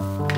了。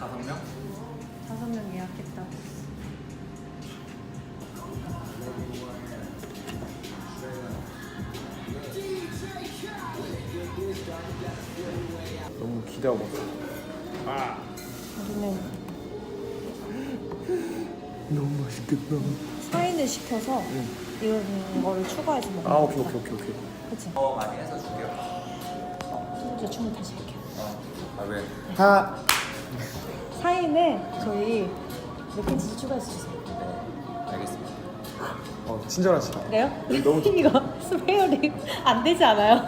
다섯 명? 아. 다섯 명 예약했다고. 너무 기대하고 아. 우리는 너무 맛있겠다. 사인을 시켜서 이런 거를 추가해서 먹는 아 오케이 오케이 오케이 오케이. 그치? 더 많이 해서 줄게요. 이제 춤을 다시 할게요. 어. 아 왜? 하나 사인에 저희 맥앤치즈 추가해서 주세요 네, 알겠습니다. 어 친절하시다. 그래요? 너무 좋- 이거 스페어링 안 되지 않아요?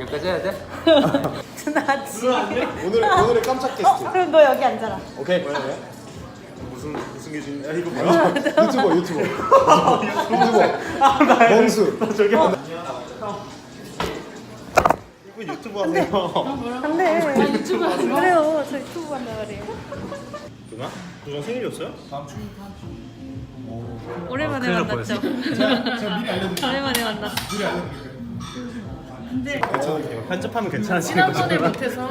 여기까지 해야 돼? 나지 오늘 오늘의 깜짝 게스트. 그럼 너 여기 앉아라 오케이. 무슨 무슨 기준? 야 이거 뭐야? 유튜버 유튜버. 유튜버. 멍수. 저기 이분 유튜브 하세요. 안 돼 유튜브 그래요. 저 유튜브 한다 그래요. 누나? 누나 생일이었어요? 오랜만에 만났죠. 오랜만에 만났어. 괜찮을게요. 편집하면 괜찮으시는 지난번에 못해서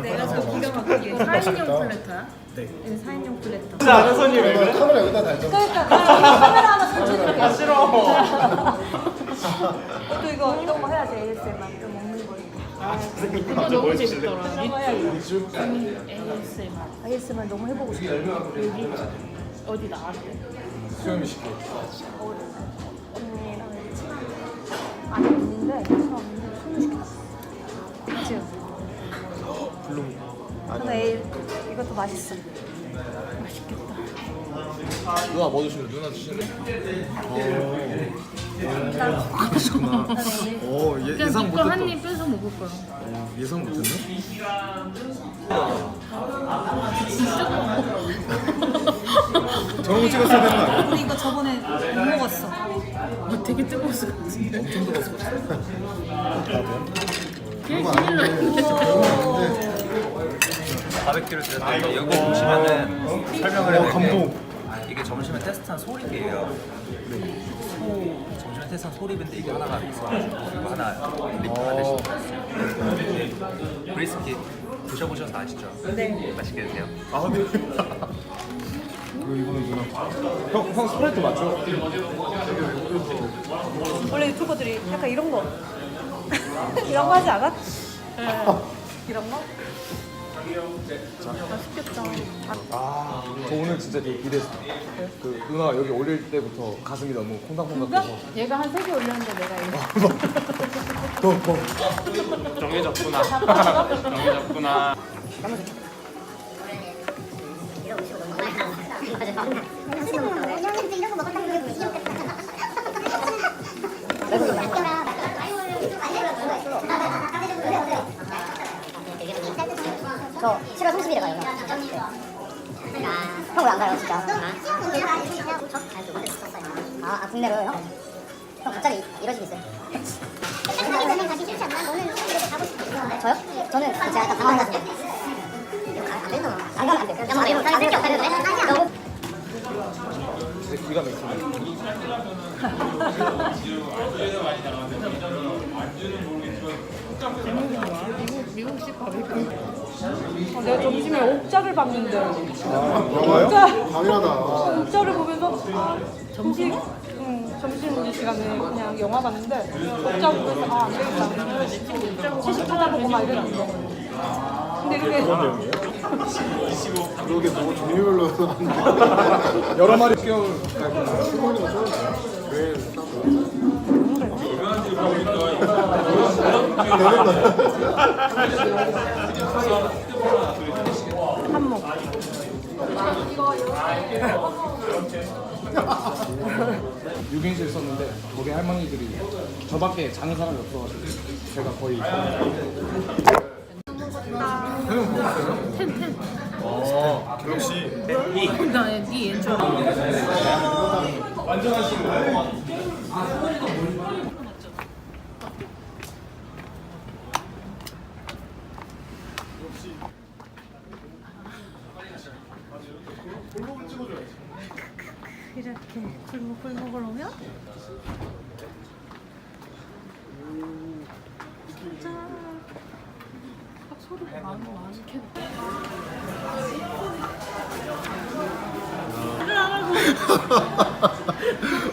내가 저 구경하기 사인용 플래터야? 네. 4인용 플래터. 아는 손님 왜 그래? 카메라 여기다 달죠. 그러니까 카메라 하나 설치해줄게 아 싫어 그거 너무 재밌더라. 이거 해야지 ASMR ASMR 너무 해보고 싶어 여기 어디 나왔대? 수염이 시켜. 언니랑 친한 아니 언니인데 친한 언니인데 소개시켰어 그치? 블룸. 근데 이것도 맛있어 누나 뭐 드시면 누나 드시는 어, 예, 예상 이거 못했다. 한입 뺏어 먹을 거야. 어, 예상 못했네? 저거 찍었어야 되는 우리 이거 저번에 못 먹었어. 어, 되게 뜨거웠어. 엄청 뜨거웠어. 그냥 비닐로 이렇게 좀- 오. 400kg 들었는데 여기 보시면은 설명을 해드릴게요. 아, 이게 점심에 테스트한 소립이에요. 소 점심에 테스트한 소립인데 이게 하나가 있어가지고 이거 하나 립 하나 대신 드렸어요. 브리스킷 드셔보셔서 아시죠? 네. 맛있게 드세요. 아, 네. 이거는 누나. 형, 스프라이트 맞죠? 원래 유튜버들이 약간 이런 거 이런 거 하지 않아? 네. 이런 거? 맛있겠다 아, 저 오늘 진짜 되게 기대했어. 그 누나 여기 올릴 때부터 가슴이 너무 콩닥콩닥해서. 얘가 한 세 개 올렸는데 내가 이거. 더 더. 정해졌구나. 정해졌구나. 저 7월 30일에 가요. 형 왜 안 가요, 진짜? 아, 아 국내로요? 형 갑자기 이러시겠어요? 저요? 저는 제가 약간 당황해가지고 안. 안 가면 안 돼. 그냥 말해요. 다 쓸게 없는데? 너무 진짜 기가 막히네. 미국 미국식 바베큐. 어, 내가 점심에 옥자를 봤는데 영화요? 옥자 당연하다. 옥자를 보면서 아, 점심 응, 점심 시간에 그냥 영화 봤는데 옥자 보면서 아안 되겠다 채식 찾아보고 막 이랬는데 근데 이렇게 그러게 뭐 종류별로 여러 마리 끼워. 한몫 유경실 썼는데 거기 할머니들이 저밖에 자는 사람이 없어가지고 제가 거의 텐텐. 어 역시 나네 엔줄 이렇게 굴목굴목을 오면 소리가 많이 많게.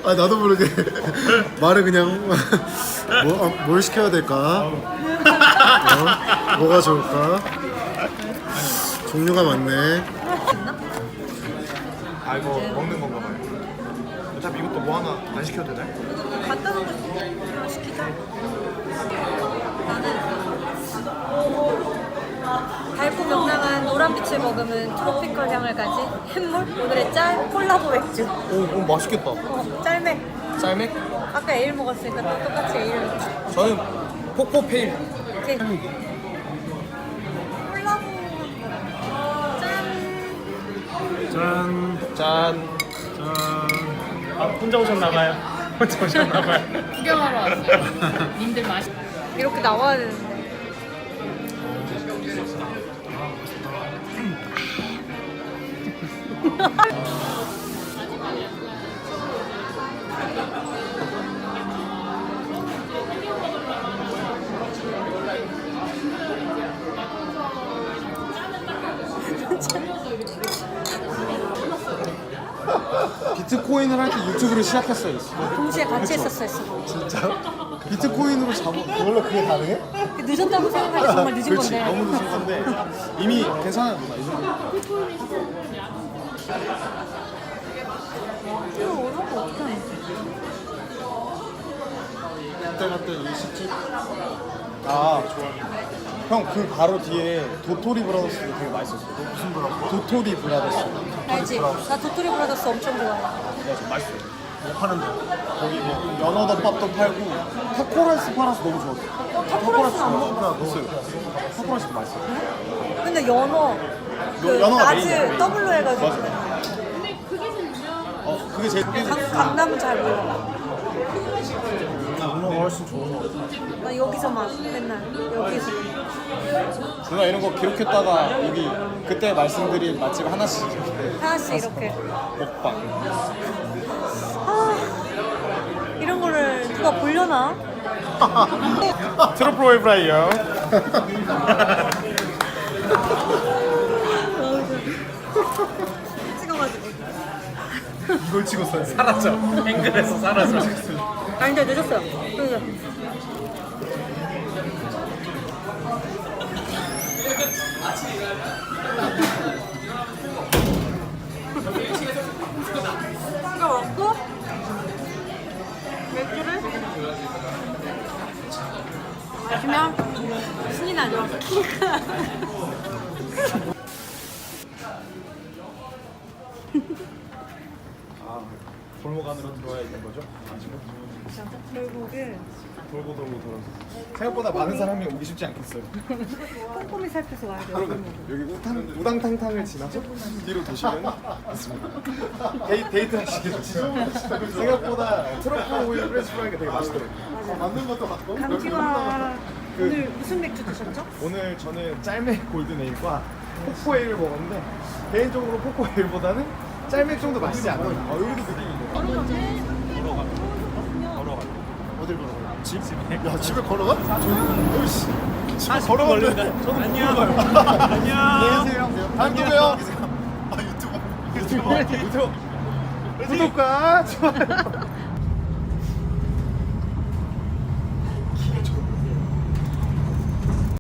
아 나도 모르게 말을 그냥 뭐, 아, 뭘 시켜야 될까? 어? 뭐가 좋을까? 종류가 많네. 아 이거 먹는 건가 봐요. 어차피 이것도 뭐 하나 안 시켜도 되나요? 간단한 거 시키자. 나는 달고 명랑한 노란빛을 머금은 트로피컬 향을 가진 햇물 오늘의 짤 콜라보 맥주. 오, 오 맛있겠다. 어, 짤맥. 쌀맥? 아까 에일 먹었으니까 또 똑같이 에일 먹자. 저는 포코페일. 오케이. 콜라보. 짠. 짠. 짠. 아, 혼자 오셨나봐요. 혼자 오셨나봐요. 구경하러 왔어요. 님들 맛있. 이렇게 나와야 되는데. 비트코인을 할 때 유튜브를 시작했어요. 동시에 같이 했었어 했어. 진짜? 비트코인으로 잡아. 원래 그게 가능해? 늦었다고 생각하기 정말 늦은 그렇지. 건데. 너무 늦은 건데 이미 괜찮아 누나 이 정도. 이거 어려운 거 어떻게 하는 그때 갔던 이 식집. 아. 형 그 바로 뒤에 도토리 브라더스도 되게 맛있었어. 무슨 브라더스? 도토리 브라더스. 알지? 나 도토리 브라더스 엄청 좋아해. 네, 좀 맛있어요. 뭐 파는데? 거기 뭐 연어덮밥도 팔고 타코라이스 팔아서 너무 좋았어. 타코라이스는 안 먹어. 먹었어요. 타코라이스도 맛있어요. 근데 연어 그 연어가 메인이야. 더블로 해가지고 어 그게 제일 강, 강남은 잘 몰라. 문어가 훨씬 좋은 거 같아. 나 여기서만 맨날 여기서. 누나 이런 거 기록했다가 여기 그때 말씀드린 맛집 하나씩 이렇게 하나씩 이렇게. 먹방. 아 이런 거를 누가 보려나? 트러플 웨이브라이요. 이걸 찍었어요. 사라져. 앵글에서 사라져. 아니 근데 늦었어요. 늦었어요. 이거 먹고 맥주를 마시면 신이 나죠. 골목 안으로 들어와야 되는 거죠? 결국에 돌고 돌고 돌아서. 생각보다 많은 사람이 오기 쉽지 않겠어요. 꼼꼼히 살펴서 와야 돼요. 그러면 여기 우탕, 우당탕탕을 지나서 뒤로 도시면 있습니다. 데이, 데이트 하시겠죠. 생각보다 트러플 오일 레스토랑이 되게 맛있더라고요. 만든 것도 맞고. 감기와 오늘 무슨 맥주 드셨죠? 오늘 저는 짤맥 골든에일과 포코에일을 먹었는데 개인적으로 포코에일보다는 짤맥 정도 맛있지 않나 어, 여기도 느낌인데 어딜 걸어가? 집? 야 집에 걸어가? 어이씨. 집에 걸어가면 돼. 저도 안녕. 안녕. 안녕하세요. 다음 또 봬요. 아 유튜브. 유튜브. 유튜브. 구독과 좋아요.